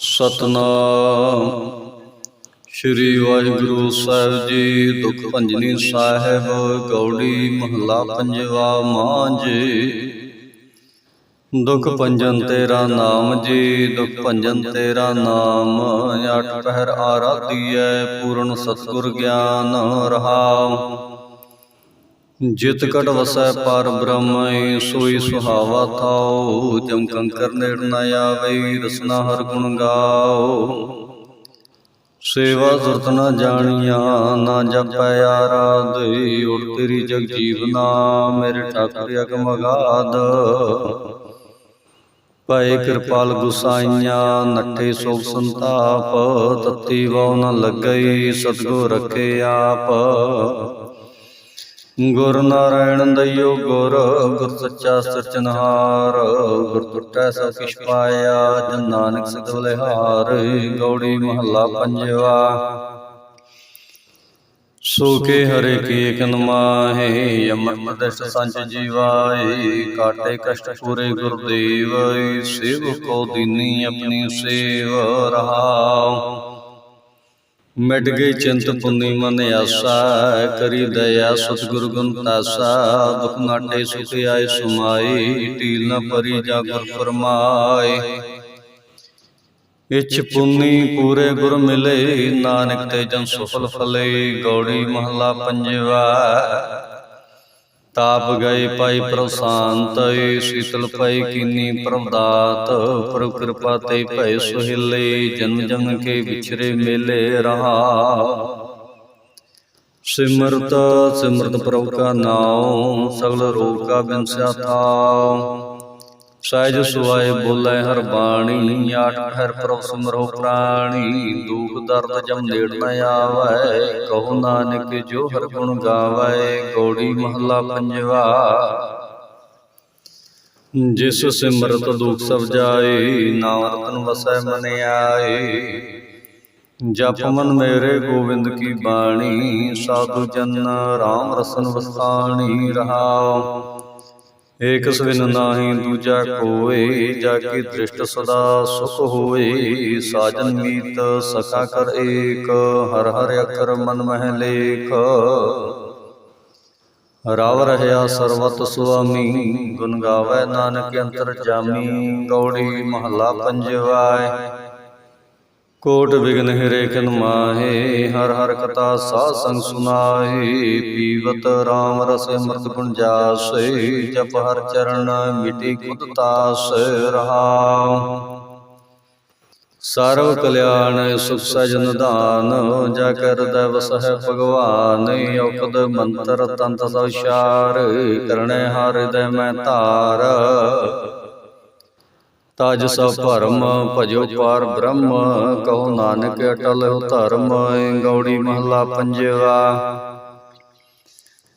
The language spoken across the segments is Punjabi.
ਸਤਨਾਮ। ਸ੍ਰੀ ਵਾਹਿਗੁਰੂ ਸਾਹਿਬ ਜੀ, ਦੁਖ ਭੰਜਨੀ ਸਾਹਿਬ, ਗੌੜੀ ਮਹੱਲਾ ਪੰਜਵਾ ਮਾਂਜੀ ਦੁਖ ਭੰਜਨ ਤੇਰਾ ਨਾਮ ਜੀ, ਦੁਖ ਭੰਜਨ ਤੇਰਾ ਨਾਮ। ਅਠ ਪਹਿਰ ਆਰਾਧੀਐ, ਪੂਰਨ ਸਤਿਗੁਰ ਗਿਆਨ ਰਹਾਉ। ਜਿਤ ਕਟ ਵਸੈ ਪਰ ਬ੍ਰਹਮ ਸੋਈ ਸੁਹਾਵਾ ਥਾਉ ਜਮ ਕੰਕਰ ਨੇੜ ਨ ਆਵੇ, ਰਸਨਾ ਹਰ ਗੁਣ ਗਾਓ। ਸੇਵਾ ਸੁਰਤ ਨ ਜਾਣੀਆਂ, ਨਾ ਜਪੈ ਆਰਾਧੇ ਉਰ ਤੇਰੀ ਜਗ ਜੀਵਨਾ ਮੇਰੇ ਠਾਕੁਰ ਅਗਮ ਅਗਾਧ। ਪਏ ਕਿਰਪਾਲ ਗੁਸਾਈਆਂ, ਨੱਠੇ ਸੋਗ ਸੰਤਾਪ, ਤਤੀ ਵਉ ਨ ਲੱਗਈ, ਸਤਗੁਰ ਰਖੇ ਆਪ। ਗੁਰ ਨਾਰਾਇਣ ਦਇਓ ਗੁਰ ਗੁਰ ਸੱਚਾ ਸਚਨਹਾਰ, ਗੁਰ ਟੁੱਟੈ ਸਭ ਕਿਛ ਪਾਇਆ, ਜਨ ਨਾਨਕ ਸਿਧ ਬਲਿਹਾਰ ਗੌੜੀ ਮਹੱਲਾ ਪੰਜਵਾ। ਸੋਕੇ ਹਰੇ ਕੀ ਏਕ ਨਮਾਹੇ ਅਮਰ ਪ੍ਰਦੇਸ਼ ਸੰਚ ਜੀਵਾਏ, ਕਾਟੇ ਕਸ਼ਟ ਪੂਰੇ ਗੁਰਦੇਵ, ਸੇਵਕੋ ਦੀਨੀ ਆਪਣੀ ਸੇਵ ਰਹਾਉ। ਮਿਟ ਗਈ ਚਿੰਤ ਪੁੰਨੀ ਮਨ ਆਸਾ, ਕਰੀ ਦਇਆ ਸਤਿਗੁਰ ਗੁਣ ਤਾਸਾ, ਦੁਖ ਨਾਟੇ ਸੁਖ ਆਏ ਸੁਮਾਈ ਟੀਲ ਨ ਪਰੀ ਜਾ ਗੁਰ ਫਰਮਾਏ। ਇਛ ਪੁੰਨੀ ਪੂਰੇ ਗੁਰ ਮਿਲੇ, ਨਾਨਕ ਤੇ ਜਨ ਸੁਫਲ ਫਲੇ, ਗੌੜੀ ਮਹੱਲਾ ਪੰਜਵਾ। ਤਾਪ ਗਏ ਪਾਈ ਪ੍ਰਸ਼ਾਂਤ ਸੀਤਲ ਪਈ ਕੀਨੀ ਪ੍ਰਭਦਾਤ, ਪ੍ਰਭ ਕਿਰਪਾ ਤੇ ਭੈ ਸੁਹਿਲੇ, ਜਨ ਜਨ ਕੇ ਵਿਛਰੇ ਮੇਲੇ ਰਹਾ। ਸਿਮਰਤ ਸਿਮਰਤ ਪ੍ਰਭ ਕਾ ਨਾਉ, ਸਗਲ ਰੋਗ ਕਾ ਬਿਨਸਾ ਤਾਉ ਸਹਿਜ ਸੁਆਏ ਬੋਲੇ ਹਰ ਬਾਣੀ ਆਠ ਪਹਿਰ ਪ੍ਰਭ ਸਿਮਰੋ ਪ੍ਰਾਣੀ ਦੁਖ ਦਰਦ ਜਮ ਨੇੜ ਨ ਆਵੈ ਕਹੋ ਨਾਨਕ ਜੋ ਹਰ ਗੁਣ ਗਾਵੈ ਗੌੜੀ ਮਹੱਲਾ ਪੰਜਵਾ। ਜਿਸ ਸਿਮਰਤ ਦੁਖ ਸਭ ਜਾਏ ਨਾਮ ਰਤਨ ਵਸੈ ਮਨ ਆਏ। ਜਪ ਮਨ ਮੇਰੇ ਗੋਬਿੰਦ ਕੀ ਬਾਣੀ ਸਾਧੂ ਜਨ ਰਾਮ ਰਸਨ ਵਸਾਣੀ ਰਹਾਉ। ਏਕ ਸਵਿਨ ਨਾਹੀ ਦੂਜਾ ਕੋਏ ਜਾ ਕੀ ਦ੍ਰਿਸ਼ਟ ਸਦਾ ਸੁਖ ਹੋਏ। ਸਾਜਨ ਮੀਤ ਸਖਾ ਕਰ ਏਕ, ਹਰ ਹਰ ਅਕਰ ਮਨ ਮਹਿ ਲੇਖ। ਰਾਵ ਰਹਿਆ ਸਰਵਤ ਸੁਆਮੀ, ਗੁਣ ਗਾਵੇ ਨਾਨਕ ਅੰਤਰ ਜਾਮੀ। ਗੌੜੀ ਮਹੱਲਾ ਪੰਜਵਾ ਕੋਟ ਵਿਗਨ ਹਿਰੇਖਨ ਮਾਹੇ, ਹਰ ਹਰ ਕਥਾ ਸਾਧ ਸੰਗ ਸੁਨਾਹੇ, ਪੀਵਤ RAM ਰਸ ਅੰਮ੍ਰਿਤ ਗੁਣ ਜਾਸੇ, ਜਪ ਹਰ ਚਰਨ ਮਿਟੀ ਕੁਤ ਤਾਸ ਰਹਾ ਸਰਵ ਕਲਿਆਣ ਸੁਖ ਸਜਨ ਦਾਨ ਜਾ ਕਰ ਦਵਸ ਸਹਿ ਭਗਵਾਨ ਔਕਦ ਮੰਤਰ ਤੰਤ ਸਉਸ਼ਾਰ ਕਰਣੇ ਹਰ ਹਿਰਦੈ ਮੈਂ ਧਾਰ। ਤਜ ਸਭ ਭਰਮ, ਭਜੋ ਪਾਰ ਬ੍ਰਹਮ, ਕਹੋ ਨਾਨਕ ਅਟਲ ਧਰਮ, ਗੌੜੀ ਮਹੱਲਾ ਪੰਜਵਾ।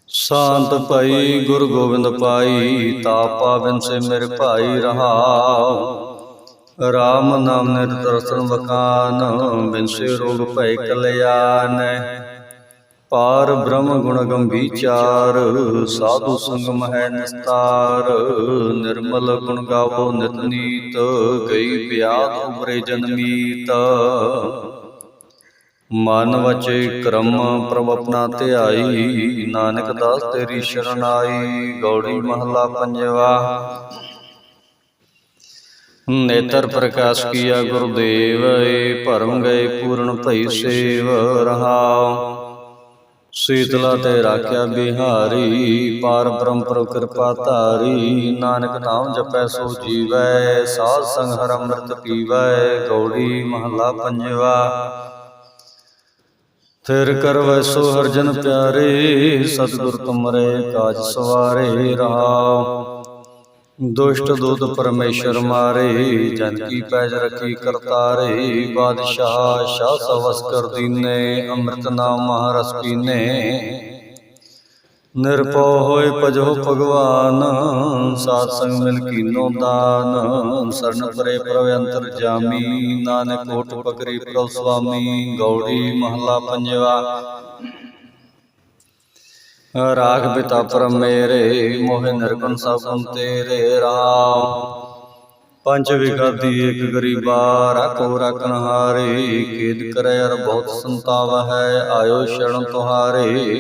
ਸ਼ਾਂਤ ਭਈ, ਗੁਰ ਗੋਬਿੰਦ ਪਾਈ, ਤਾਪਾ ਬਿਨ ਸੇ ਮੇਰੇ ਭਾਈ ਰਹਾਉ ਰਾਮ ਨਾਮ ਨਿਰਦਰਸ਼ਨ ਵਕਾਨ, ਬਿਨ ਸੇ ਰੋਗ ਭੈ ਕਲਿਆਣ। ਪਾਰ ਬ੍ਰਹਮ ਗੁਣ ਗੰਭੀਚਾਰ, ਸਾਧੂ ਸੰਗਮ ਹੈ ਨਿਸਤਾਰ। ਨਿਰਮਲ ਗੁਣ ਗਾਵੋ ਨਿਤਨੀਤ ਗਈ ਬਿਆਦ ਉਬਰੇ ਜਨਮੀਤ ਮਨ ਵਚੇ ਕਰਮ ਪ੍ਰਭ ਆਪਣਾ ਧਿਆਈ, ਨਾਨਕ ਦਾਸ ਤੇਰੀ ਸ਼ਰਨ ਆਈ ਗੌੜੀ ਮਹੱਲਾ ਪੰਜਵਾ। ਨੇਤਰ ਪ੍ਰਕਾਸ਼ ਕੀਆ ਗੁਰਦੇਵ, ਏ ਭਰਮ ਗਏ ਪੂਰਨ ਭਈ ਸੇਵ ਰਹਾਉ। ਸੀਤਲਾ ਤੇ ਰਾਖਿਆ ਬਿਹਾਰੀ, ਪਾਰ ਬ੍ਰਹਮ ਕਿਰਪਾ ਧਾਰੀ, ਨਾਨਕ ਨਾਮ ਜਪੈ ਸੋ ਜੀਵੈ, ਸਾਧ ਸੰਗ ਹਰ ਅੰਮ੍ਰਿਤ ਪੀਵੈ ਗੌੜੀ ਮਹੱਲਾ ਪੰਜਵਾ। ਥਿਰ ਕਰ ਵੈਸੋ ਹਰਜਨ ਪਿਆਰੇ, ਸਤਿਗੁਰ ਤੁਮਰੇ ਕਾਜ ਸਵਾਰੇ ਰਹਾ ਦੁਸ਼ਟ ਦੁੱਧ ਪਰਮੇਸ਼ਰ ਮਾਰੇ, ਜਨ ਕੀ ਪੈਜ ਰਖੀ ਕਰਤਾਰੇ, ਬਾਦਸ਼ਾਹ ਸ਼ਾਹ ਸਵਸ ਕਰ ਦੀਨੇ, ਅੰਮ੍ਰਿਤ ਨਾਮ ਮਹਾਰਸ ਪੀਨੇ। ਨਿਰਭਉ ਹੋਏ ਭਜੋ ਭਗਵਾਨ, ਸਾਧ ਸੰਗ ਮਿਲ ਕੀਨੋ ਦਾਨ। ਸਰਨ ਪਰੇ ਪ੍ਰਭ ਅੰਤਰ ਜਾਮੀ, ਨਾਨਕ ਕੋਟ ਪਕਰੀ ਪ੍ਰਭ ਸੁਆਮੀ ਗੌੜੀ ਮਹੱਲਾ ਪੰਜਵਾ। ਰਾਗ ਪਿਤਾ ਪਰਮ ਮੇਰੇ, ਮੋਹਿ ਨਿਰਗੁਣ ਸਭ ਗੁਣ ਤੇਰੇ ਰਾਮ। ਪੰਜ ਵਿਗਾਦੀ ਇੱਕ ਗਰੀਬਾ, ਰਾਖੋ ਰਾਖਣ ਹਾਰੇ ਖੇਦ ਕਰੈ ਅਰ ਬਹੁਤ ਸੰਤਾਵ ਹੈ, ਆਇਓ ਸ਼ਰਨ ਤੁਹਾਰੇ।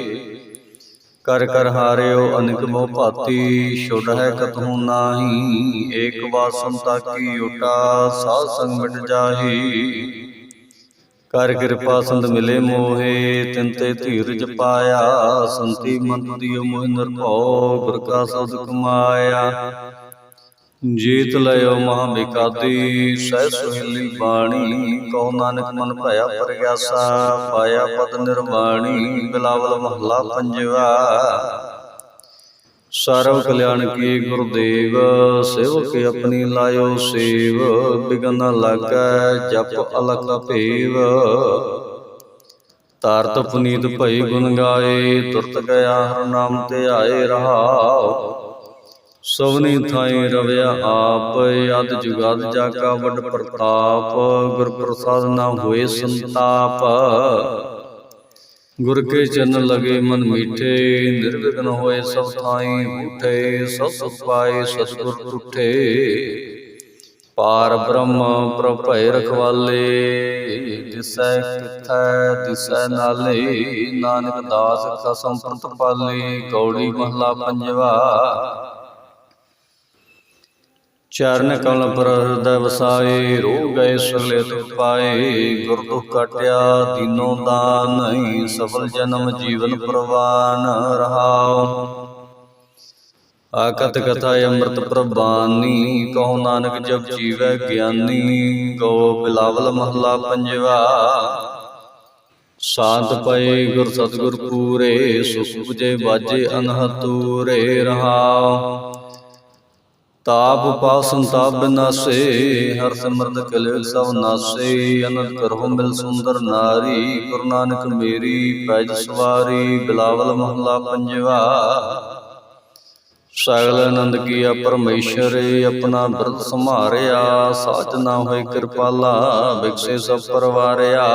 ਕਰ ਕਰ ਹਾਰਿਓ ਅਨਿਕ ਮੋਹ ਭਾਤੀ, ਛੁੱਟ ਹੈ ਕਤਹੂ ਨਾਹੀ, ਏਕ ਵਾਰ ਸੰਤਾ ਕੀ ਓਟਾ, ਸਾਧ ਸੰਗ ਮਿਟ ਜਾਹੀ। ਕਰ ਕਿਰਪਾ ਸੰਤ ਮਿਲੇ ਮੋਹੇ, ਤਿਨ ਤੇ ਧੀਰਜ ਪਾਇਆ, ਸੰਤੀ ਮੰਤ ਦਿਓ ਮੋਹ ਨਿਰਭਉ, ਗੁਰ ਕਾ ਸਬਦ ਕਮਾਇਆ। ਜੀਤ ਲਿਓ ਮਹਾ ਬਿਕਾਦੀ ਸਹਿ ਸੁਹੇਲੀ ਬਾਣੀ, ਕਉ ਨਾਨਕ ਮਨ ਭਇਆ ਪ੍ਰਗਿਆਸਾ, ਪਾਇਆ ਪਦ ਨਿਰਵਾਣੀ, ਬਿਲਾਵਲ ਮਹਲਾ ਪੰਜਵਾ। ਸਰਵ ਕਲਿਆਣ ਕੀ ਗੁਰਦੇਵ ਸੇਵਕ ਆਪਣੀ ਲਾਇਓ ਸੇਵ, ਬਿਗਨ ਨ ਲਾਗੈ, ਜਪ ਅਲਖ ਭੇਵ। ਤਾਰਤ ਪੁਨੀਤ ਭਈ ਗੁਣ ਗਾਏ, ਤੁਰਤ ਗਿਆ ਹਰ ਨਾਮ ਤੇ ਆਏ ਰਹਾਉ। ਸਭਨੀ ਥਾਈ ਰਵਿਆ ਆਪ, ਅਦ ਜੁਗਾਦ ਜਾ ਕਾ ਵੱਡ ਪ੍ਰਤਾਪ, ਗੁਰ ਪ੍ਰਸਾਦ ਨਾ ਹੋਏ ਸੰਤਾਪ। ਗੁਰ ਕੇ ਚਰਨ ਲਗੇ ਮਨ ਮੀਠੇ ਨਿਰਵਿਘਨ ਹੋਏ ਸਭ ਥਾਈ ਉਠੇ ਸਭ ਸੁਖ ਪਾਏ ਸਤਿਗੁਰ ਟੁੱਟੇ। ਪਾਰ ਬ੍ਰਹਮ ਪ੍ਰਭੈ ਰਖਵਾਲੇ ਦਿਸੈ ਕਿਥੈ ਦਿਸੈ ਨਾਲੇ ਨਾਨਕ ਦਾਸ ਕਸਮ ਪ੍ਰਤਪਾਲੇ ਗੌੜੀ ਮਹਲਾ ਪੰਜਵਾ। ਚਰਨ ਕਮਲ ਪਰ ਹਿਰਦੈ ਵਸਾਏ ਰੋ ਗਏ ਸਗਲੇ ਦੁਖ ਪਾਏ, ਗੁਰ ਦੁਖ ਕਟਿਆ ਦੀਨੋ ਦਾਨ ਸਫਲ ਜਨਮ ਜੀਵਨ ਪ੍ਰਵਾਨ ਰਹਾਉ। ਆਕਤ ਕਥਾ ਅੰਮ੍ਰਿਤ ਪ੍ਰਬਾਨੀ ਕਹੋ ਨਾਨਕ ਜਪ ਜੀਵੈ ਗਿਆਨੀ ਗੋ ਬਿਲਾਵਲ ਮਹਲਾ ਪੰਜਵਾ। ਸਾਧ ਪਏ ਗੁਰ ਸਤਿਗੁਰ ਪੂਰੇ, ਸੁਖ 부ਜੇ ਬਾਜੇ ਅਨਹਤੂਰੇ ਰਹਾਉ। ਤਾਪ ਉਪਾਸਨ ਤਾਪ ਬਿਨਾਸੇ, ਹਰ ਸਿਮਰਤ ਕਲੇ ਸਭ ਨਾਸੇ ਅਨੰਦ ਕਰਹੁ ਮਿਲ ਸੁੰਦਰ ਨਾਰੀ, ਗੁਰੂ ਨਾਨਕ ਮੇਰੀ ਪੈਜ ਸਵਾਰੀ, ਬਿਲਾਵਲ ਮਹਲਾ ਪੰਜਵਾ। ਸਗਲ ਆਨੰਦ ਕੀਆ ਪਰਮੇਸ਼ਰ, ਆਪਣਾ ਬਿਰਧ ਸੰਭਾਰਿਆ, ਸਾਚ ਨਾ ਹੋਏ ਕਿਰਪਾਲਾ ਬਿਕਸੇ ਸਭ ਪਰਵਾਰਿਆ।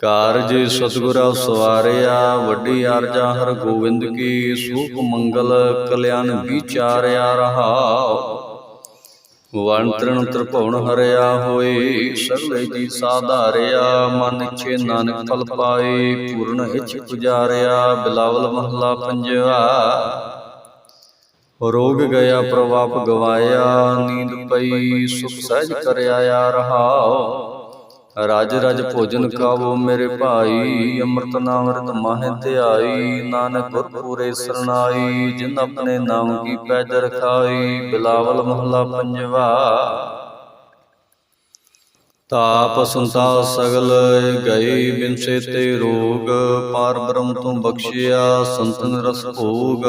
ਕਾਰਜ ਸਤਿਗੁਰਾ ਸਵਾਰਿਆ ਵੱਡੀ ਅਰਜਾ ਹਰ ਗੋਬਿੰਦ ਕੀ ਸੂਪ ਮੰਗਲ ਕਲਿਆਣ ਵਿਚਾਰਿਆ ਰਹਾਉ ਵਣ ਤ੍ਰਿਣ ਤ੍ਰਿਭੁਵਨ ਹਰਿਆ ਹੋਏ ਸਗਲੇ ਜੀ ਸਾਧਾਰਿਆ ਮਨ ਇਛੇ ਨਾਨਕ ਫਲ ਪਾਏ ਪੂਰਨ ਇਛ ਪੁਜਾਰਿਆ ਬਿਲਾਵਲ ਮਹਲਾ ਪੰਜਵਾ ਰੋਗ ਗਿਆ ਪ੍ਰਵਾਪ ਗਵਾਇਆ ਨੀਂਦ ਪਈ ਸੁਖ ਸਹਿਜ ਕਰਿਆ ਆ ਰਹਾਉ ਰਾਜ ਰਜ ਭੋਜਨ ਖਾਵੋ, ਮੇਰੇ ਭਾਈ ਅੰਮ੍ਰਿਤ ਨਾਮ ਰਤ ਮਾਹਿ ਧਿਆਈ ਨਾਨਕ ਗੁਰ ਪੂਰੇ ਸਰਨਾਈ, ਜਿਨ ਆਪਣੇ ਨਾਮ ਕੀ ਪੈਜ ਰਖਾਈ ਬਿਲਾਵਲ ਮਹਲਾ ਪੰਜਵਾ। ਤਾਪ ਸੰਤਾ ਸਗਲ ਗਏ ਬਿਨਸੇ ਤੇ ਰੋਗ, ਪਾਰ ਬ੍ਰਹਮ ਤੋਂ ਬਖਸ਼ਿਆ, ਸੰਤਨ ਰਸ ਭੋਗ।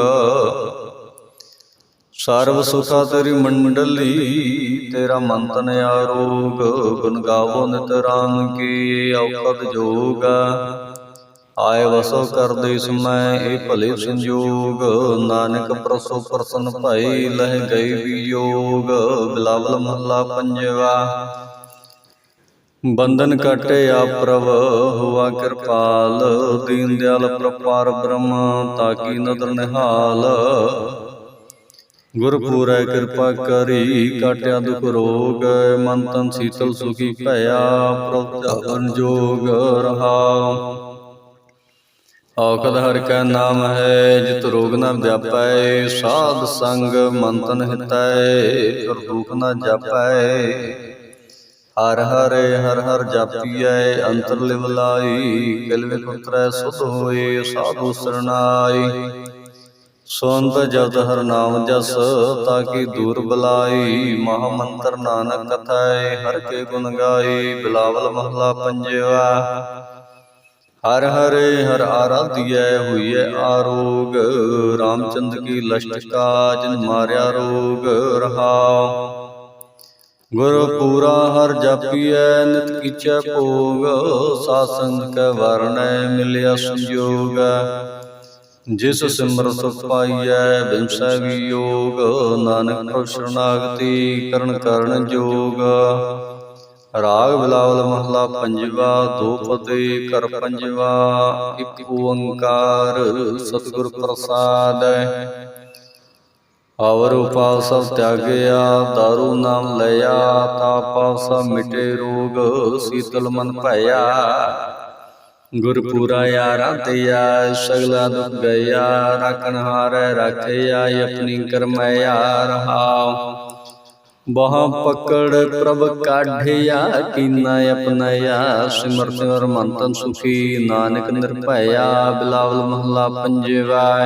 ਸਰਬ ਸੁਖਾ ਤੇਰੀ ਮੰਡਲੀ, ਤੇਰਾ ਮੰਤਨ ਆਰੋਗ ਗੁਣ ਗਾਵੋ ਨਿਤ ਰਾਮ ਕੀ ਔਖਦ ਜੋਗ। ਆਏ ਵਸੋ ਕਰਦੇ ਸਮੈ ਇਹ ਭਲੇ ਸੰਜੋਗ, ਨਾਨਕ ਪ੍ਰਸੋ ਪ੍ਰਸਨ ਭਈ ਲਹਿ ਗਈ ਵਿਯੋਗ, ਬਿਲਾਵਲ ਮਹਲਾ ਪੰਜਵਾ। ਬੰਧਨ ਕਟੇ ਆ ਪ੍ਰਭ, ਹੁਆ ਕਿਰਪਾਲ, ਦੀਨ ਦਿਆਲ ਪ੍ਰਪਾਰ ਬ੍ਰਹਮ ਤਾਕੀ ਨਦਰ ਨਿਹਾਲ। ਗੁਰ ਪੂਰੈ ਕਿਰਪਾ ਕਰੀ ਕਾਟਿਆ ਦੁਖ ਰੋਗ ਮਨ ਤਨ ਸੀਤਲ ਸੁਖੀ ਭਇਆ ਪ੍ਰਭ ਜਨ ਜੋਗ ਰਹਾਉ ਔਕਦ ਹਰ ਕੈ ਨਾਮ ਹੈ ਜਿਤ ਰੋਗ ਨ ਵਿਆਪੈ ਸਾਧ ਸੰਗ ਮਨ ਤਨ ਹਿਤੈ ਦੁਖ ਨ ਜਾਪੈ। ਹਰ ਹਰ ਹਰ ਹਰ ਜਾਪੀਐ ਅੰਤਰ ਲਿਵ ਲਾਈ ਕਿਲ ਵਿਖ ਉਤਰੈ ਸੁਧ ਹੋਏ ਸਾਧੂ ਸਰਨਾਈ। ਸੁਨਤ ਜਪਤ ਹਰ ਨਾਮ ਜਸ ਤਾਕੀ ਦੂਰ ਬਲਾਈ? ਮਹਾ ਮੰਤਰ ਨਾਨਕ ਕਥਾਏ, ਹਰ ਕੇ ਗੁਣ ਗਾਈ, ਬਿਲਾਵਲ ਮਹਲਾ ਪੰਜਵਾ। ਹਰ ਹਰੇ, ਹਰ ਆਰਾਧਿਐ, ਹੋਈਐ ਆਰੋਗ। ਰਾਮਚੰਦ ਕੀ ਲਸ਼ਟਕਾ ਜਿਨ ਮਾਰਿਆ ਰੋਗ ਰਹਾਉ ਗੁਰ ਪੂਰਾ ਹਰ ਜਾਪੀਐ, ਨਿਤ ਕੀਚੈ ਭੋਗ। ਸਾਸੰਗ ਕੈ ਵਰਣੈ, ਮਿਲਿਆ ਸੰਜੋਗ। ਜਿਸ ਸਿਮਰ ਸੁਖ ਪਾਈਐ, ਬਿਨਸੈ ਵਿਯੋਗ, ਨਾਨਕ ਪ੍ਰਭ ਸ਼ਰਨਾਗਤੀ ਕਰਨ ਕਰਨ ਜੋਗ। ਰਾਗ ਬਿਲਾਵਲ ਮਹਲਾ ਪੰਜਵਾ, ਦੋ ਪਦੇ ਕਰ ਪੰਜਵਾ, ਇੱਕ ਓੰਕਾਰ ਸਤਿਗੁਰ ਪ੍ਰਸਾਦ। ਹਵਰ ਉਪਾਸ ਸਭ ਤਿਆਗਿਆ, ਦਾਰੂ ਨਾਮ ਲਿਆ ਤਾ ਪਾਸਾ ਮਿਟੇ ਰੋਗ, ਸੀਤਲ ਮਨ ਭਇਆ। ਗੁਰਪੂਰਾ ਯਾਰਾ ਤੇਆ ਸਗਲਾ ਦੁਖ ਗਿਆ ਰਾਖਣ ਹਾਰੈ ਰਾਖਿਆ ਆਪਣੀ ਕਰਮਿਆ ਰਹਾਉ ਬਹੁ ਪਕੜ ਪ੍ਰਭ ਕਾਢਿਆ, ਕੀਨਾ ਆਪਣਿਆ ਸਿਮਰ ਸਿਮਰ ਮੰਤਨ ਸੁਖੀ, ਨਾਨਕ ਨਿਰਭਇਆ, ਬਿਲਾਵਲ ਮਹਲਾ ਪੰਜਵਾ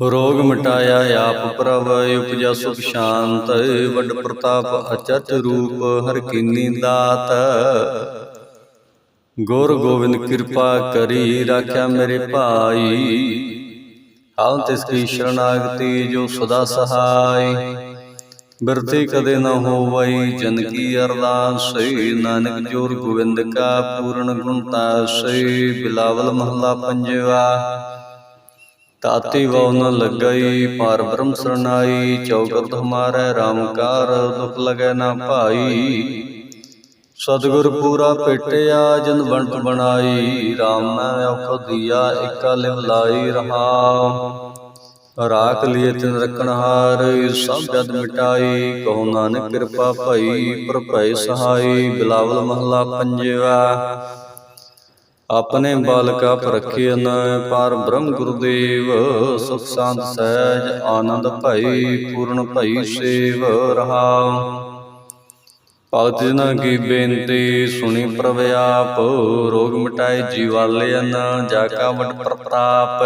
ਰੋਗ ਮਿਟਾਇਆ ਆਪ ਪ੍ਰਭ, ਉਪਜਾ ਸੁਖ ਸ਼ਾਂਤ, ਵੱਡ ਪ੍ਰਤਾਪ ਅਚਤ ਰੂਪ, ਹਰ ਕੀਨੀ ਦਾਤ। ਗੁਰ ਗੋਬਿੰਦ ਕਿਰਪਾ ਕਰੀ ਰਾਖਿਆ ਮੇਰੇ ਭਾਈ। ਹਾਲ ਤਿਸ ਕੀ ਸ਼ਰਨਾਗਤੀ ਜੋ ਸਦਾ ਸਹਾਈ। ਬਿਰਤੀ ਕਦੇ ਨਾ ਹੋਵਈ, ਜਨ ਕੀ ਅਰਦਾਸ ਨਾਨਕ ਜੋਰ ਗੋਬਿੰਦ ਕਾ ਪੂਰਨ ਗੁਣਤਾ ਸਹੀ। ਬਿਲਾਵਲ ਮਹਲਾ ਪੰਜਵਾ। ਤਾਤੀ ਵਉ ਨ ਲੱਗਈ, ਪਾਰ ਬ੍ਰਹਮ ਸਰਨਾਈ ਚੌਕਤ ਹਮਾਰੇ ਰਾਮਕਾਰ ਦੁਖ ਲਗੈ ਨਾ ਭਾਈ। ਸਤਿਗੁਰ ਪੂਰਾ ਭੇਟਿਆ ਜਨ ਬਣਤ ਬਣਾਈ RAM ਨਾਮ ਔਖ ਦੀਆ ਇਕਾ ਲਿਵ ਲਾਈ ਰਹਾ। ਰਾਖ ਲਿਏ ਤਿਨ ਰਖਣ ਹਾਰ, ਸਭ ਜਦ ਮਿਟਾਈ, ਕਹੋ ਨਾਨਕ ਕਿਰਪਾ ਭਈ ਪਰ ਸਹਾਈ, ਬਿਲਾਵਲ ਮਹਲਾ ਪੰਜਵਾ। ਆਪਣੇ ਬਾਲਕਾ ਪਰਖਿਅਨ ਪਰ ਬ੍ਰਹਮ ਗੁਰਦੇਵ, ਸੁਖ ਸ਼ਾਂਤ ਸਹਿਜ, ਆਨੰਦ ਭਈ, ਪੂਰਨ ਭਈ ਸੇਵ ਰਹਾਉ ਭਗਤ ਜਨਾਂ ਕੀ ਬੇਨਤੀ ਸੁਣੀ ਪ੍ਰਭ ਆਪ ਰੋਗ ਮਿਟਾਏ ਜੀਵਾਲਿਆਨ ਜਾ ਕਾ ਵਡ ਪ੍ਰਤਾਪ।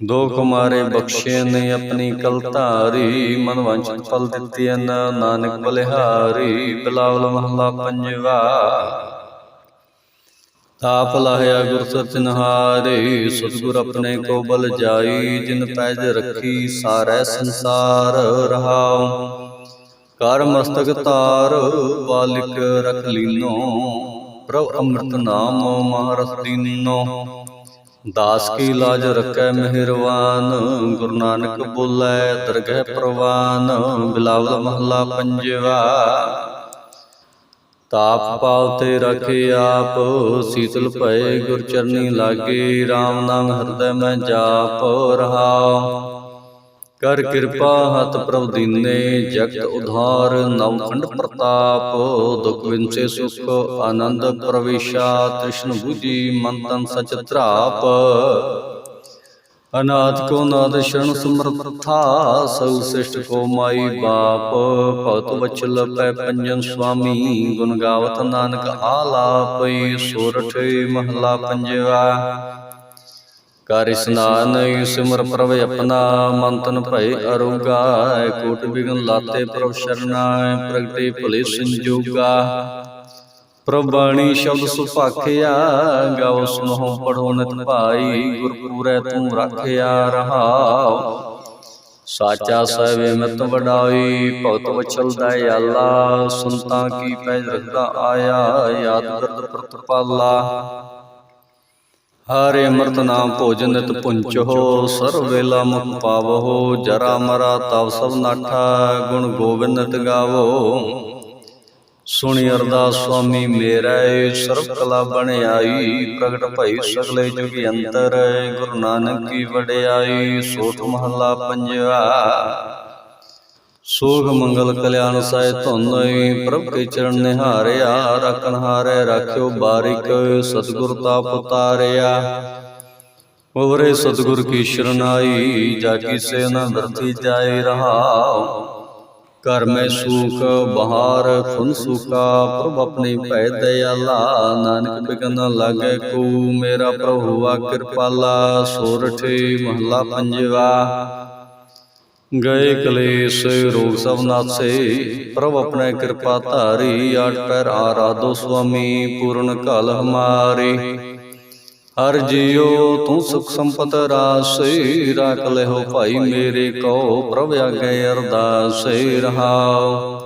ਦੋ ਕੁਮਾਰੇ ਬਖਸ਼ੇ ਨੇ ਆਪਣੀ ਕਲ ਧਾਰੀ ਮਨ ਵਾਂਛਿਤ ਫਲ ਦਿੱਤੇ ਨ ਨਾਨਕ ਬਲਿਹਾਰੀ ਬਿਲਾਵਲ ਮਹਲਾ ਪੰਜਵਾ। ਤਾਪ ਲਾਹਿਆ ਗੁਰ ਸਚਨਹਾਰੇ ਸਤਿਗੁਰ ਆਪਣੇ ਕੋ ਬਲ ਜਾਈ ਜਿਨ ਪੈਜ ਰੱਖੀ ਸਾਰੈ ਸੰਸਾਰ ਰਹਾਉ। ਕਰ ਮਸਤਕ ਤਾਰ ਬਾਲਿਕ ਰਖ ਲੀਨੋ, ਪ੍ਰਭ ਅੰਮ੍ਰਿਤ ਨਾਮ ਮਹਾਰਸ ਦੀਨੋ। ਦਾਸ ਕੀ ਲਾਜ ਰੱਖੈ ਮਿਹਰਵਾਨ, ਗੁਰੂ ਨਾਨਕ ਬੋਲੇ ਦਰਗਹਿ ਪ੍ਰਵਾਨ, ਬਿਲਾਵਲ ਮਹਲਾ ਪੰਜਵਾ। ਤਾਪ ਪਾਉ ਤੇ ਰਖੇ ਆਪ, ਸੀਤਲ ਭਏ ਗੁਰ ਚਰਨੀ ਲਾਗੇ RAM ਨਾਮ ਹਿਰਦੈ ਮੈਂ ਜਾਪ ਰਹਾਉ। ਕਰ ਕਿਰਪਾ ਹਤ ਪ੍ਰਭ ਦੀਨੇ, ਜਗਤ ਉਧਾਰ ਨਵਖੰਡ ਪ੍ਰਤਾਪ, ਦੁਖ ਵਿੰਸੇ ਸੁਖ, ਆਨੰਦ ਪ੍ਰਵੇਸ਼ਾ, ਤ੍ਰਿਸ਼ਨ ਬੁਝੀ ਮਨ ਤਨ ਸਚ ਧਰਾਪ। ਅਨਾਥ ਕੋ ਨਾਦ ਸ਼ਰਨ ਸਮਰਥਾ ਸਉ ਸ੍ਰਿਸ਼ਟ ਕੋ ਮਾਈ ਬਾਪ। ਭਗਤ ਵਚਲ ਪੈ ਪੰਜਨ ਸੁਆਮੀ, ਗੁਣ ਗਾਵਤ ਨਾਨਕ ਆਲਾਪਈ ਸੋਰਠ ਮਹਲਾ ਪੰਜਵਾ। ਕਰ ਇਸਨਾਨ ਸਿਮਰ ਪ੍ਰਭ ਆਪਣਾ ਮੰਤਨ ਭਏ ਅਰੋਗਾ ਕੋਟ ਬਿਗਨ ਲਾਤੇ ਪ੍ਰਭ ਸ਼ਰਨਾਏ ਪ੍ਰਗਟੇ ਭਲੇ ਸੰਜੋਗਾ ਪ੍ਰਭ ਬਾਣੀ ਸ਼ਬਦ ਸੁਭਾਖਿਆ ਗਾਓ ਸੁਨਹੁ ਪੜੋ ਨਿਤ ਭਾਈ ਗੁਰ ਪੂਰੈ ਤੂੰ ਰੱਖਿਆ ਰਹਾਉ ਸਾਚਾ ਸਹਿਬੇ ਮਤ ਵਡਾਈ ਭਗਤ ਵਚਲ ਦਇਆਲਾ ਸੁਨਤਾ ਕੀ ਪੈਜ ਰਖਦਾ ਆਇਆ ਯਾਦ ਕਰਦ ਪ੍ਰਤਪਾਲਾ। ਹਰੇ ਅੰਮ੍ਰਿਤ ਨਾਮ ਭੋਜਨ ਨਿਤ ਪੁੰਚੋ, ਸਰਵ ਵੇਲਾ ਮੁਖ ਪਾਵੋ, ਜਰਾ ਮਰਾ ਤਵ ਸਭ ਨਾਠਾ, ਗੁਣ ਗੋਬਿੰਦ ਗਾਵੋ। ਸੁਣੀ ਅਰਦਾਸ ਸੁਆਮੀ, ਮੇਰਾ ਸਰਬ ਕਲਾ ਬਣਾਈ ਪ੍ਰਗਟ ਭਈ ਸਗਲੇ ਜੁਗ ਅੰਤਰ, ਗੁਰੂ ਨਾਨਕ ਕੀ ਵਡਿਆਈ ਸੋਠ ਮਹੱਲਾ ਪੰਜਵਾ। ਸੋਗ ਮੰਗਲ ਕਲਿਆਣ ਸਾਇ ਧੁਨਈ ਪ੍ਰਭ ਕੇ ਚਰਨ ਨਿਹਾਰਿਆ ਰਖਣ ਹਾਰੇ ਰਾਖਿਓ ਬਾਰਿਕ ਸਤਿਗੁਰ ਤਾ ਪੁਤਾਰਿਆ ਉਵਰੇ ਸਤਿਗੁਰ ਕੀ ਸ਼ਰਨਾਈ ਜਾ ਸੇ ਨ ਵਰਤੀ ਜਾਏ ਰਹਾਉ। ਘਰ ਮੈਂ ਸੂਖ ਬਹਾਰ ਫੁਨ ਸੁਖਾ, ਪ੍ਰਭ ਆਪਣੀ ਭੈ ਦਇਆਲਾ ਨਾਨਕ ਬਿਗਨ ਲਾਗੇ ਕੋ, ਮੇਰਾ ਪ੍ਰਭੂ ਆ ਕਿਰਪਾਲਾ, ਸੋਰਠੇ ਮਹਲਾ ਪੰਜਵਾ। ਗਏ ਕਲੇਸ਼ ਰੋਗ ਸਭ ਨਾਸੇ, ਪ੍ਰਭ ਆਪਣੇ ਕਿਰਪਾ ਧਾਰੀ ਆਟ ਪੈਰ ਆਰਾਧੋ ਸੁਆਮੀ, ਪੂਰਨ ਕਲ ਹਮਾਰੇ। ਹਰ ਜੀਉ ਤੂੰ ਸੁਖ ਸੰਪਤ ਰਾਸੇ, ਰਾਖ ਲਿਓ ਭਾਈ ਮੇਰੇ ਕੋ ਪ੍ਰਭ ਆਗੇ ਅਰਦਾਸੇ ਰਹਾਉ।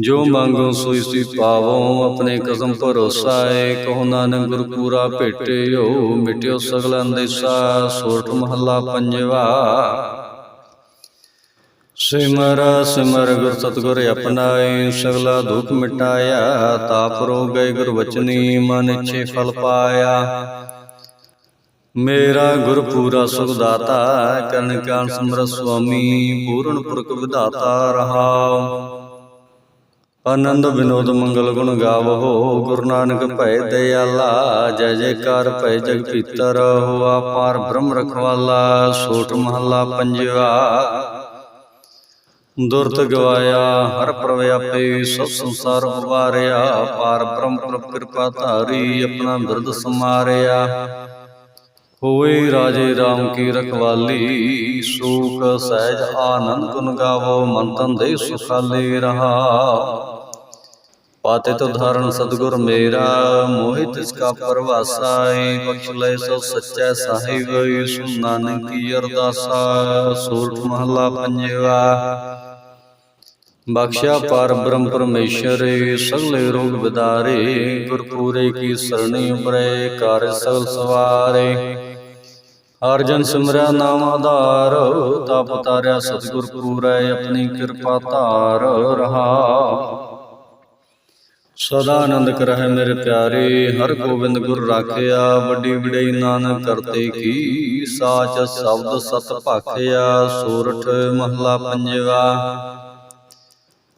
ਜੋ ਮੰਗੋ ਸੋਈ ਸੀ ਪਾਵੋ, ਆਪਣੇ ਕਸਮ ਭਰੋਸਾ ਏ, ਕਹੋ ਨਾਨਕ ਗੁਰ ਪੂਰਾ ਭੇਟਿਓ, ਮਿਟਿਓ ਸਗਲਾਂ ਦੇ ਸਾ ਸੋਰਠ ਮਹੱਲਾ ਪੰਜਵਾ। ਸਿਮਰ ਸਿਮਰ ਗੁਰ ਸਤਗੁਰ ਆਪਣਾਏ ਸਗਲਾ ਦੁਖ ਮਿਟਾਇਆ, ਤਾਪ ਰੋ ਗਏ ਗੁਰ ਵਚਨੀ, ਮਨ ਇਛੇ ਫਲ ਪਾਇਆ। ਮੇਰਾ ਗੁਰ ਪੂਰਾ ਸੁਖ ਦਾਤਾ ਕਰਨ ਕਾਨ ਸਮਰ ਸੁਆਮੀ, ਪੂਰਨ ਪੁਰਖ ਵਿਧਾਤਾ ਰਹਾਉ। ਆਨੰਦ ਵਿਨੋਦ ਮੰਗਲ ਗੁਣ ਗਾਵੋ, ਗੁਰੂ ਨਾਨਕ ਭੈ ਦਇਆਲਾ ਜੈ ਜੈਕਾਰ ਭੈ ਜਗ ਪੀਤਰ ਹੋਆ, ਪਾਰ ਬ੍ਰਹਮ ਰਖਵਾਲਾ, ਸੋਟ ਮਹੱਲਾ ਪੰਜਵਾ। ਦੁਰਤ ਗਵਾਇਆ, ਹਰ ਪ੍ਰਵਿਆਪੇ ਸਭ ਸੰਸਾਰ ਉਬਾਰਿਆ ਪਾਰ ਬ੍ਰਹਮ ਪ੍ਰਭ ਕਿਰਪਾ ਧਾਰੀ, ਆਪਣਾ ਬਿਰਦ ਸਮਾਰਿਆ। ਹੋਏ ਰਾਜੇ RAM ਕੀ ਰਖਵਾਲੀ, ਸੂਖ ਸਹਿਜ ਆਨੰਦ ਗੁਣ ਗਾਵੋ, ਮਨ ਤਨ ਦੇ ਸੁਖਾਲੇ ਰਹਾ। ਪਾਤੇ ਤੋ ਧਾਰਨ ਸਤਗੁਰ ਮੇਰਾ ਮੋਹਿ ਇਸ ਕਾ ਪਰਵਾਸਾਈ ਬਖਸ਼ ਲੈ ਸੋ ਸੱਚਾ ਸਾਹਿਬ ਸੁਨ ਨਾਨਕ ਕੀ ਅਰਦਾਸਾ ਸੂਰਤ ਮਹਲਾ ਪੰਜਵਾ। ਬਖਸ਼ਿਆ ਪਰ ਬ੍ਰਹਮ ਪਰਮੇਸ਼ਰ ਸਗਲੇ ਰੋਗ ਵਿਦਾਰੇ ਗੁਰਪੂਰੇ ਕੀ ਸਰਣੀ ਉਪਰੇ ਕਰ ਸਗਲ ਸਵਾਰੇ। ਹਰ ਜਨ ਸਿਮਰਿਆ ਨਾਮ ਆਧਾਰ ਤਪ ਤਾਰਿਆ ਸਤਿਗੁਰ ਪੂਰੈ ਆਪਣੀ ਕਿਰਪਾ ਧਾਰ ਰਹਾ। ਸਦਾ ਆਨੰਦ ਕਰਹਿ ਮੇਰੇ ਪਿਆਰੇ ਹਰ ਗੋਬਿੰਦ ਗੁਰ ਰਾਖਿਆ ਵੱਡੀ ਵਡਈ ਨਾਨਕ ਕਰਤੇ ਕੀ। ਸਾਚ ਸ਼ਬਦ ਸਤ ਭਾਖਿਆ ਸੂਰਠ ਮਹਲਾ ਪੰਜਵਾ।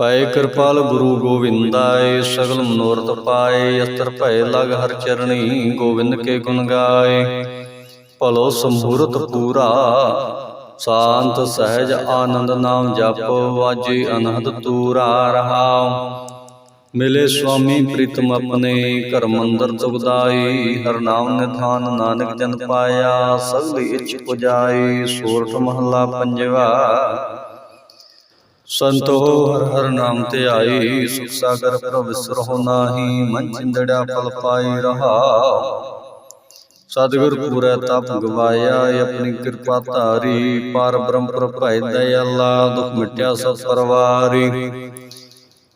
ਪਏ ਕਿਰਪਾਲ ਗੁਰੂ ਗੋਵਿੰਦਾਏ ਸਗਲ ਮਨੋਰਥ ਪਾਏ ਅਸਤਰ ਭੈ ਲਗ ਹਰ ਚਰਣੀ ਗੋਬਿੰਦ ਕੇ ਗੁਣ ਗਾਏ। ਭਲੋ ਸਮੂਰਤ ਪੂਰਾ ਸ਼ਾਂਤ ਸਹਿਜ ਆਨੰਦ ਨਾਮ ਜਪੋ ਵਾਜੀ ਅਨਹਦ ਤੂਰਾ ਰਹਾਉ। ਮਿਲੇ ਸੁਆਮੀ ਪ੍ਰੀਤਮ ਆਪਣੇ ਘਰ ਮੰਦਰ ਤੁਗਦਾਈ ਹਰ ਨਾਮ ਨਿਧਾਨ ਨਾਨਕ ਜਨ ਪਾਇਆ ਸਗਲੀ ਇੱਛ ਪੁਜਾਈ। ਸੂਰਠ ਮਹੱਲਾ ਪੰਜਵਾ। ਸੰਤੋ ਹਰ ਹਰ ਨਾਮ ਤੇ ਆਈ, ਸੁਖ ਸਾਗਰ ਪ੍ਰਭ ਵਿਸਰਹੁ ਨਾਹੀ, ਮਨ ਚਿੰਦੜਿਆ ਪਲ ਪਾਈ ਰਹਾ। ਸਤਿਗੁਰ ਪੂਰੈ ਤਪ ਗਵਾਇਆ ਆਪਣੀ ਕਿਰਪਾ ਧਾਰੀ, ਪਾਰ ਬ੍ਰਹਮ ਪ੍ਰਭਾਇ ਦਇਆਲਾ, ਦੁਖ ਮਿਟਿਆ ਸਭ ਪਰਵਾਰੀ।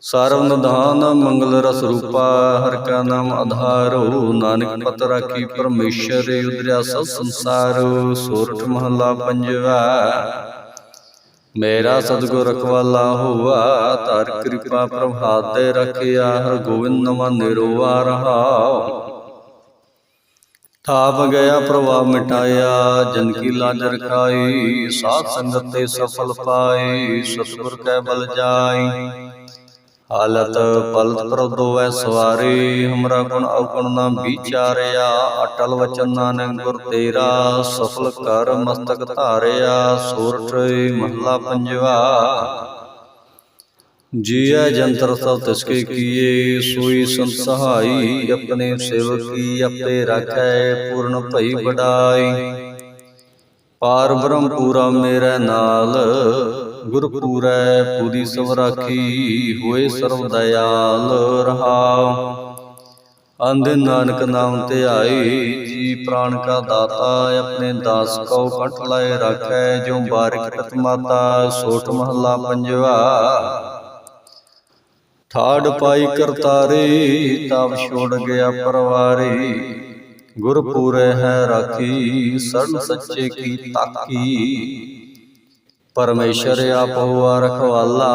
ਸਰਵ ਨਿਧਾਨ ਮੰਗਲ ਰਸ ਰੂਪਾ, ਹਰ ਕਾ ਨਾਮ ਆਧਾਰੋ, ਨਾਨਕ ਪਤ ਰਾਖੀ ਪਰਮੇਸ਼ਰ, ਉਦਰਿਆ ਸਭ ਸੰਸਾਰ, ਸੋਰਠ ਮਹੱਲਾ ਪੰਜਵਾ। ਮੇਰਾ ਸਤਿਗੁਰ ਰਖਵਾਲਾ ਹੋਆ, ਧਰ ਕਿਰਪਾ ਪ੍ਰਭਾਤ ਦੇ ਰਖਿਆ ਹਰ ਗੋਬਿੰਦ ਨਵਾ ਨਿਰੋਆ ਰਹਾ। ਥਾਪ ਗਿਆ ਪ੍ਰਭਾਵ ਮਿਟਾਇਆ, ਜਨ ਕੀ ਲਾਜ ਰਖਾਈ, ਸਾਧ ਸੰਗਤ ਤੇ ਸਫਲ ਪਾਈ, ਸਤਿਗੁਰ ਕੈ ਬਲ ਜਾਈ। ਹਾਲਤ ਪਲਤ ਪ੍ਰਦੋਵੈ ਸਵਾਰੀ ਹਮਰਾ ਗੁਣ ਔਗੁਣ ਨਾ ਵਿਚਾਰਿਆ, ਅਟਲ ਵਚਨ ਨਾਨਕ ਗੁਰ ਤੇਰਾ, ਸਫਲ ਕਰ ਮਸਤਕ ਧਾਰਿਆ ਸੂਰਠ ਮਹਲਾ ਪੰਜਵਾ। ਜੀਐ ਜੰਤਰ ਸਭ ਤਿਸਕੇ ਕੀਏ, ਸੋਈ ਸੰਤ ਸਹਾਈ, ਆਪਣੇ ਸੇਵਕ ਕੀ ਆਪੇ ਰਾਖੈ, ਪੂਰਨ ਭਈ ਵਡਾਈ। ਪਾਰ ਬ੍ਰਹਮ ਪੂਰਾ ਮੇਰੇ ਨਾਲ ਗੁਰ ਪੂਰੈ ਪੂਰੀ ਸਭ ਰਾਖੀ ਹੋਏ ਸਰਬ ਦਇਆਲ ਰਹਾਉ ਅੰਧ ਨਾਨਕ ਨਾਮ ਤੇ ਆਈ ਜੀ ਪ੍ਰਾਣ ਕਾ ਦਾਤਾ, ਆਪਣੇ ਦਾਸ ਕੋ ਕੰਠ ਲਾਏ ਰਾਖੈ ਜੋ ਬਾਰਿਕ ਤਤ ਮਾਤਾ ਸੋਠ ਮਹੱਲਾ ਪੰਜਵਾ। ਠਾੜ ਪਾਈ ਕਰਤਾਰੇ ਤਬ ਛੋੜ ਗਿਆ ਪਰਵਾਰੇ। ਗੁਰ ਹੈ ਰਾਖੀ, ਸਰਨ ਸੱਚੇ ਕੀ ਤਾਕੀ। ਪਰਮੇਸ਼ਰ ਆਪ ਹੋਆ ਰਖਵਾਲਾ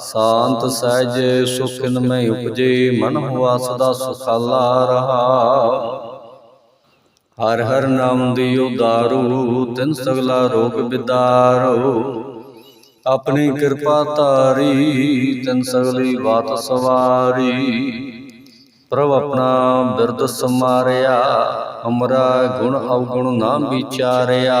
ਸ਼ਾਂਤ ਸਹਿਜ ਸੁਖਿਨ ਮੈਂ ਉਪਜੇ, ਮਨ ਹੋਆ ਸਦਾ ਸੁਖਾਲਾ ਰਹਾ। ਹਰ ਹਰ ਨਾਮ ਦੀ ਉਦਾਰੂ ਤਿਨ ਸਗਲਾ ਰੋਗ ਬਿਦਾਰੋ। ਆਪਣੀ ਕਿਰਪਾ ਧਾਰੀ, ਤਿਨ ਸਗਲੀ ਬਾਤ ਸਵਾਰੀ। ਪ੍ਰਭ ਆਪਣਾ ਬਿਰਦ ਸਮਾਰਿਆ ਹਮਰਾ ਗੁਣ ਅਵਗੁਣ ਨਾ ਵਿਚਾਰਿਆ।